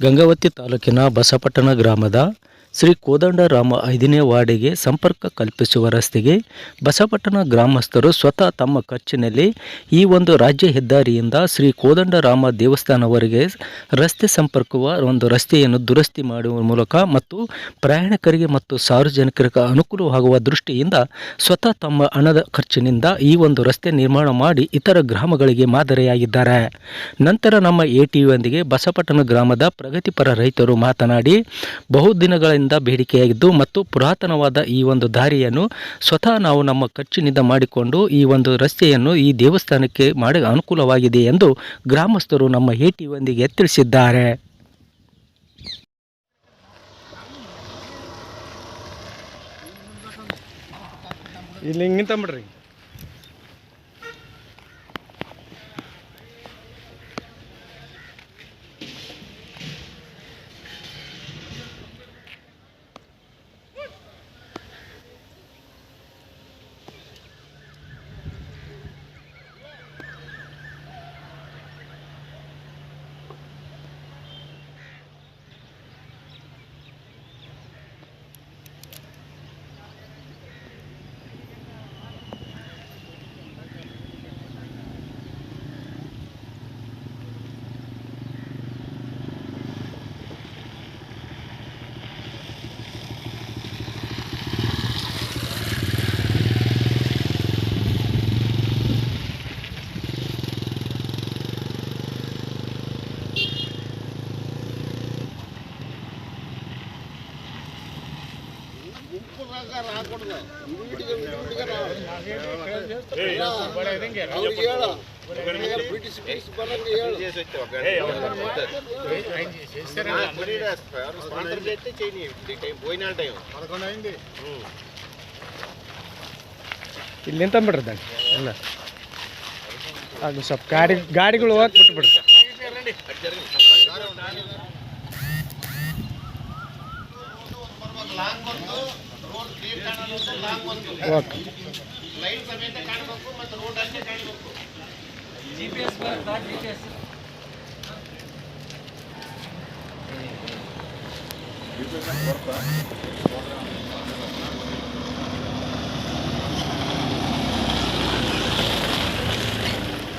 ಗಂಗಾವತಿ ತಾಲೂಕಿನ ಬಸಪಟ್ಟಣ ಗ್ರಾಮದ ಶ್ರೀ ಕೋದಂಡರಾಮ ಐದನೇ ವಾರ್ಡಿಗೆ ಸಂಪರ್ಕ ಕಲ್ಪಿಸುವ ರಸ್ತೆಗೆ ಬಸಪಟ್ಟಣ ಗ್ರಾಮಸ್ಥರು ಸ್ವತಃ ತಮ್ಮ ಖರ್ಚಿನಲ್ಲಿ ಈ ಒಂದು ರಾಜ್ಯ ಹೆದ್ದಾರಿಯಿಂದ ಶ್ರೀ ಕೋದಂಡರಾಮ ದೇವಸ್ಥಾನವರೆಗೆ ರಸ್ತೆ ಸಂಪರ್ಕವ ಒಂದು ರಸ್ತೆಯನ್ನು ದುರಸ್ತಿ ಮಾಡುವ ಮೂಲಕ ಮತ್ತು ಪ್ರಯಾಣಿಕರಿಗೆ ಮತ್ತು ಸಾರ್ವಜನಿಕರಿಗೆ ಅನುಕೂಲವಾಗುವ ದೃಷ್ಟಿಯಿಂದ ಸ್ವತಃ ತಮ್ಮ ಹಣದ ಖರ್ಚಿನಿಂದ ಈ ಒಂದು ರಸ್ತೆ ನಿರ್ಮಾಣ ಮಾಡಿ ಇತರ ಗ್ರಾಮಗಳಿಗೆ ಮಾದರಿಯಾಗಿದ್ದಾರೆ. ನಂತರ ನಮ್ಮ ಎ ಟಿವಿಯೊಂದಿಗೆ ಬಸಪಟ್ಟಣ ಗ್ರಾಮದ ಪ್ರಗತಿಪರ ರೈತರು ಮಾತನಾಡಿ ಬಹುದಿನಗಳಿಂದ ಬೇಡಿಕೆಯಾಗಿದ್ದು ಮತ್ತು ಪುರಾತನವಾದ ಈ ಒಂದು ದಾರಿಯನ್ನು ಸ್ವತಃ ನಾವು ನಮ್ಮ ಖರ್ಚಿನಿಂದ ಮಾಡಿಕೊಂಡು ಈ ಒಂದು ರಸ್ತೆಯನ್ನು ಈ ದೇವಸ್ಥಾನಕ್ಕೆ ಮಾಡಿ ಅನುಕೂಲವಾಗಿದೆ ಎಂದು ಗ್ರಾಮಸ್ಥರು ನಮ್ಮ ಹೇಟಿಯೊಂದಿಗೆ ತಿಳಿಸಿದ್ದಾರೆ. ಇಲ್ಲಿ ಹಿಂಗಿಂತ ನಿಂತಂಬಿಡ್ರಿ ಇಲ್ಲಿ ದಂಗ ಎಲ್ಲ ಅದು ಸ್ವಲ್ಪ ಗಾಡಿ ಗಾಡಿಗಳು ಹೋಗಕ್ಕೆ ಬಿಟ್ಬಿಡ್ರಿ. ಓಕೆ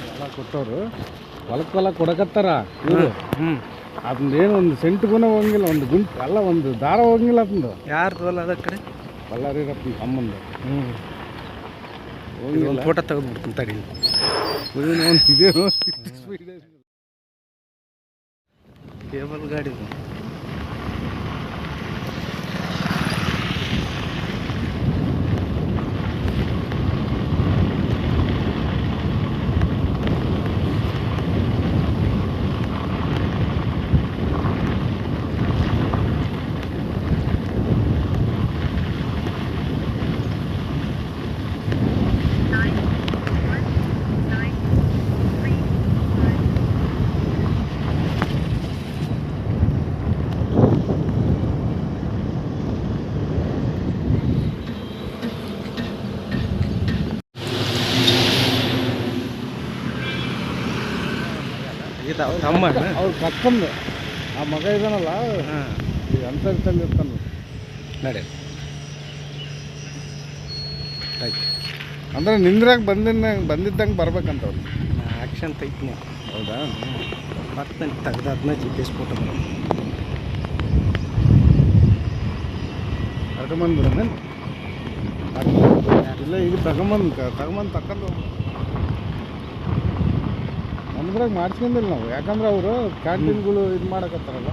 ಹೊಲ ಕೊಟ್ಟವರು ಹೊಲಕ್ಕೆ ಹೊಲ ಕೊಡಕತ್ತಾರ ಇವರು ಹ್ಞೂ ಅದನ್ನೇನು ಒಂದು ಸೆಂಟ್ಗುನ ಹೋಗಿಲ್ಲ ಒಂದು ಗುಂಟ್ ಅಲ್ಲ ಒಂದು ದಾರ ಹೋಗಿಲ್ಲ ಅದೊಂದು ಯಾರ್ದು ಅಲ್ಲ ಅದ ಕಡೆ ಬಳ್ಳಾರಿರಪ್ಪನ ಅಮ್ಮಂದ. ಹ್ಞೂ ಒಂದು ಫೋಟೋ ತೆಗೆದ್ಬಿಡ್ತೀನಿ ಒಂದು ಇದೇನು ಕೇಬಲ್ ಗಾಡಿ ತಮ್ಮ ಅವ್ರು ಕಕ್ಕಂದು ಆ ಮಗ ಇದಾನಲ್ಲ ಹಾಂ. ಈ ಅಂತರ್ದಲ್ಲಿ ಇರ್ತಾನ. ನಡೆ. ಆಯ್ತು. ಅಂದ್ರೆ ನಿಂದ್ರಾಗ ಬಂದಿನ ಬಂದಿದ್ದಂಗೆ ಬರ್ಬೇಕಂತ ಅವ್ರು ಆಕ್ಷನ್ ತೈತ್ನಿ ಹೌದಾ? ಮತ್ತೆ ತೆಗ್ದು ಅದನ್ನ ಜಿ ಪಿ ಎಸ್ ಫೋಟೋ ಕರ್ಕೊಂಬಂದ್ಬಿಡೋಣ ಇಲ್ಲ ಈಗ ತಗೊಂಬಂದು ತಗೊಂಬಂದು ತಕೊಂಡು ನಮ್ದ್ರಾಗ ಮಾಡ್ಸ್ಕೊಂಡಿಲ್ಲ ನಾವು. ಯಾಕಂದ್ರೆ ಅವರು ಕ್ಯಾಂಟೀನ್ಗಳು ಇದು ಮಾಡಕತ್ತಾರಲ್ಲ.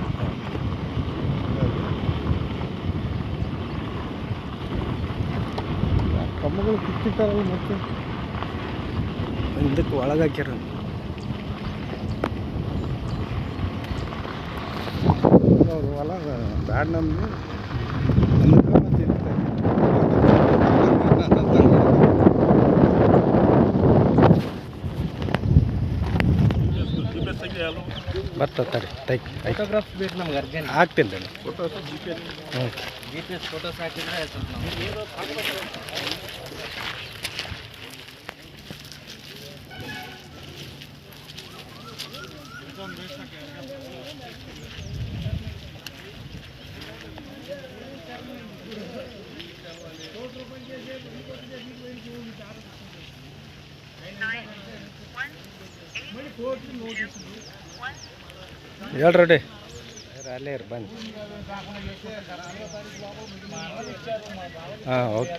ಕಮ್ಮಗಳು ಕಿತ್ತಿಟ್ಟಾರಲ್ಲ ಮತ್ತೆ? ಇದಕ್ಕೆ ಒಳಗೆ ಹಾಕ್ಯಾರ. ಅವರು ಹೊಲ ಬ್ಯಾಡ್ ನಮ್ಗೆ ಬರ್ತತಾರೆ ತೈ ಫೋಟೋಗ್ರಾಫ್ ಬೇಕು ನಮ್ಗೆ ಅರ್ಜೆಂಟ್ ಆಗ್ತೀನಿ ರೀ ಹ್ಞೂ ಜಿ ಪಿ ಎಸ್ ಫೋಟೋಸ್ ಹಾಕಿದ್ರೆ ಸ್ವಲ್ಪ ನಾವು ಹೇಳ್ರಿ ಅಲ್ಲೇ ಇರಿ ಬನ್ನಿ. ಹಾಂ ಓಕೆ.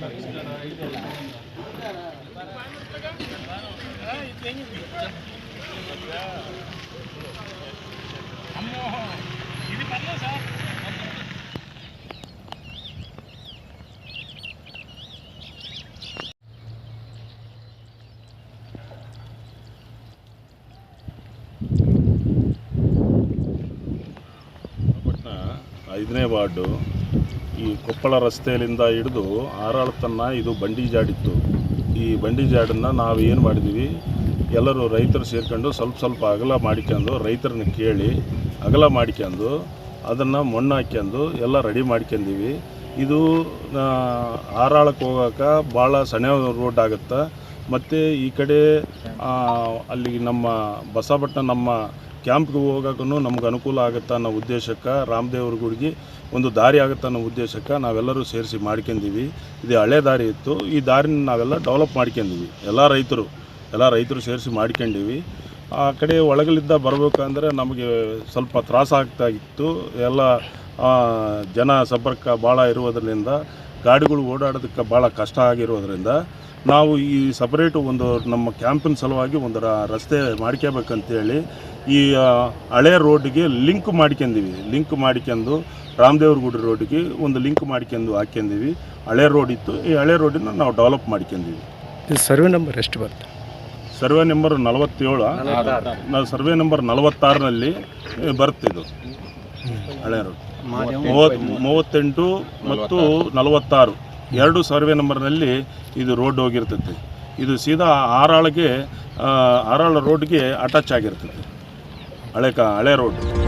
ಪಟ್ಟಣ ಐದನೇ ವಾರ್ಡು ಈ ಕೊಪ್ಪಳ ರಸ್ತೆಯಲ್ಲಿಂದ ಹಿಡಿದು ಆರಾಳ ಇದು ಬಂಡಿ ಜಾಡಿತ್ತು. ಈ ಬಂಡಿ ಜಾಡನ್ನು ನಾವು ಏನು ಮಾಡಿದ್ದೀವಿ ಎಲ್ಲರೂ ರೈತರು ಸೇರ್ಕೊಂಡು ಸ್ವಲ್ಪ ಸ್ವಲ್ಪ ಅಗಲ ಮಾಡ್ಕೊಂಡು ರೈತರನ್ನ ಕೇಳಿ ಅಗಲ ಮಾಡ್ಕೊಂಡು ಅದನ್ನು ಮಣ್ಣು ಹಾಕ್ಯಂದು ಎಲ್ಲ ರೆಡಿ ಮಾಡ್ಕೊಂಡಿವಿ ಇದು ಆರಾಳಕ್ಕೆ ಹೋಗೋಕೆ ಭಾಳ ಸಣ್ಣ ರೋಡ್ ಆಗುತ್ತೆ? ಮತ್ತು ಈ ಕಡೆ ಅಲ್ಲಿ ನಮ್ಮ ಬಸಬಟ್ಟ ನಮ್ಮ ಕ್ಯಾಂಪ್ಗೆ ಹೋಗೋಕ್ಕೂ ನಮ್ಗೆ ಅನುಕೂಲ ಆಗುತ್ತೆ ಅನ್ನೋ ಉದ್ದೇಶಕ್ಕೆ ರಾಮದೇವ್ರ ಗುಡಿಗೆ ಒಂದು ದಾರಿ ಆಗುತ್ತೆ ಅನ್ನೋ ಉದ್ದೇಶಕ್ಕೆ ನಾವೆಲ್ಲರೂ ಸೇರಿಸಿ ಮಾಡ್ಕೊಂಡಿವಿ ಇದು ಹಳೆ ದಾರಿ ಇತ್ತು. ಈ ದಾರಿನ ನಾವೆಲ್ಲ ಡೆವಲಪ್ ಮಾಡ್ಕೊಂಡಿವಿ ಎಲ್ಲ ರೈತರು ಎಲ್ಲ ರೈತರು ಸೇರಿಸಿ ಮಾಡ್ಕೊಂಡಿವಿ ಆ ಕಡೆ ಒಳಗಲಿದ್ದ ಬರಬೇಕಂದ್ರೆ ನಮಗೆ ಸ್ವಲ್ಪ ತ್ರಾಸ ಆಗ್ತಾ ಇತ್ತು. ಎಲ್ಲ ಜನ ಸಂಪರ್ಕ ಭಾಳ ಇರುವುದರಿಂದ ಗಾಡಿಗಳು ಓಡಾಡೋದಕ್ಕೆ ಭಾಳ ಕಷ್ಟ ಆಗಿರೋದ್ರಿಂದ ನಾವು ಈ ಸಪರೇಟು ಒಂದು ನಮ್ಮ ಕ್ಯಾಂಪಿನ ಸಲುವಾಗಿ ಒಂದು ರಸ್ತೆ ಮಾಡ್ಕೋಬೇಕಂತೇಳಿ ಈ ಹಳೆ ರೋಡ್ಗೆ ಲಿಂಕ್ ಮಾಡ್ಕೊಂಡಿವಿ ಲಿಂಕ್ ಮಾಡ್ಕೊಂಡು ರಾಮದೇವ್ರ ಗುಡಿ ರೋಡ್ಗೆ ಒಂದು ಲಿಂಕ್ ಮಾಡ್ಕೊಂಡು ಹಾಕ್ಯಂದಿವಿ ಹಳೆ ರೋಡ್ ಇತ್ತು. ಈ ಹಳೆ ರೋಡಿನ ನಾವು ಡೆವಲಪ್ ಮಾಡ್ಕೊಂಡಿವಿ ಇದು ಸರ್ವೆ ನಂಬರ್ ಎಷ್ಟು ಬರುತ್ತೆ? ಸರ್ವೆ ನಂಬರ್ ನಲವತ್ತೇಳು. ನಾವು ಸರ್ವೆ ನಂಬರ್ ನಲವತ್ತಾರರಲ್ಲಿ ಬರುತ್ತಿದ್ದು ಹಳೆ ರೋಡ್ ಮೂವತ್ತೆಂಟು ಮತ್ತು ನಲವತ್ತಾರು. ಎರಡು ಸರ್ವೆ ನಂಬರ್ನಲ್ಲಿ ಇದು ರೋಡ್ ಹೋಗಿರ್ತೈತೆ. ಇದು ಸೀದಾ ಆರಾಳಗೆ ಆರಾಳ ರೋಡ್ಗೆ ಅಟ್ಯಾಚ್ ಆಗಿರ್ತೈತಿ. ಹಳೆ ಕಾ ಹಳೆ ರೋಡ್.